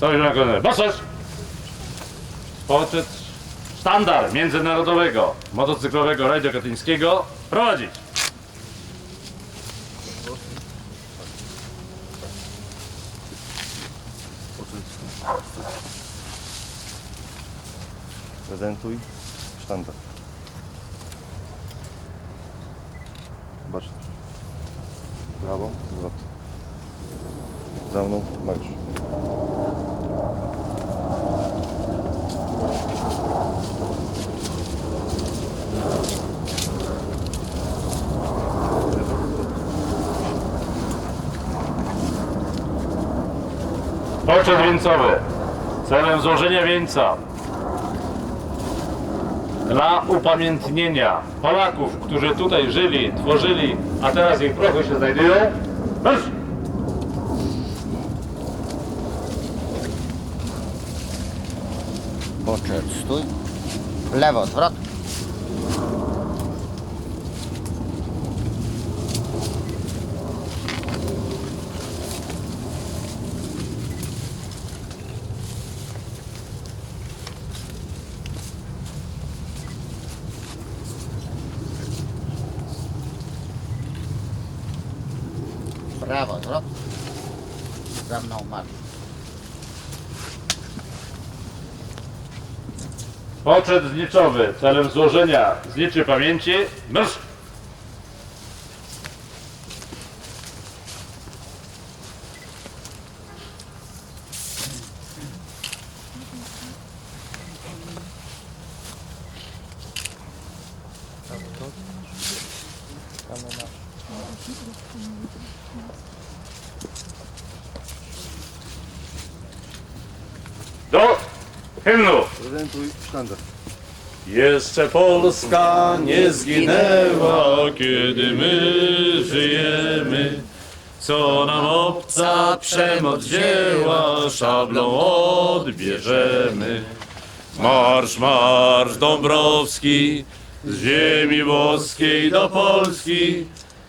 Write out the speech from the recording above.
Cały na Baszerz! Poczet sztandar międzynarodowego motocyklowego rajdu katyńskiego prowadzić. Prezentuj sztandar. Zobacz. Brawo, zwrot. Za mną, marsz. Poczet wieńcowy. Celem złożenia wieńca dla upamiętnienia Polaków, którzy tutaj żyli, tworzyli, a teraz ich prochy się znajdują. Marsz! Poczet, stój. W lewo, zwrot. Prawo, zwrot. Za mną marsz. Poczet zniczowy celem złożenia zniczy pamięci. Marsz! Do hymnu! Prezentuj sztandar. Jeszcze Polska nie zginęła, kiedy my żyjemy. Co nam obca przemoc wzięła, szablą odbierzemy. Marsz, marsz Dąbrowski, z ziemi włoskiej do Polski,